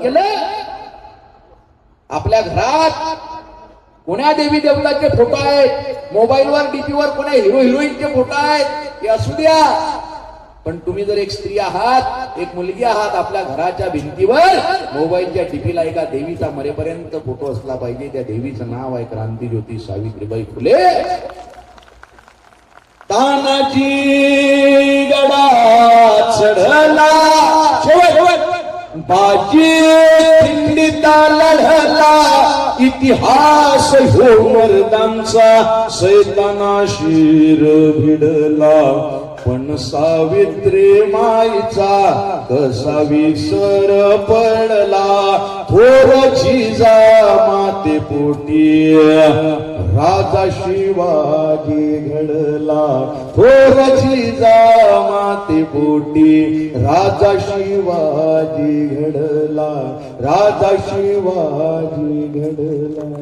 केलं आपल्या घरात कोण्या देवी देवताचे फोटो आहेत? मोबाईलवर डीपीवर कोण्या हिरो हिरोईनचे फोटो आहेत? ते असू द्या. पण तुम्ही जर एक स्त्री आहात एक मुलगी आहात आपल्या घराच्या भिंतीवर मोबाईलच्या टिपीला एका देवीचा मरेपर्यंत फोटो असला पाहिजे. त्या देवीचं नाव आहे क्रांती ज्योती सावित्रीबाई फुले. तानाजी! बाजी खिंडीता लढला इतिहास हो मर्दांचा सैताना शिर भिडला. पण सावित्री माईचा कसा विसर पडला थोर जिजा माते पोटी राजा शिवाजी घडला. थोरची जा माते पोटी राजा शिवाजी घडला. राजा शिवाजी घडला.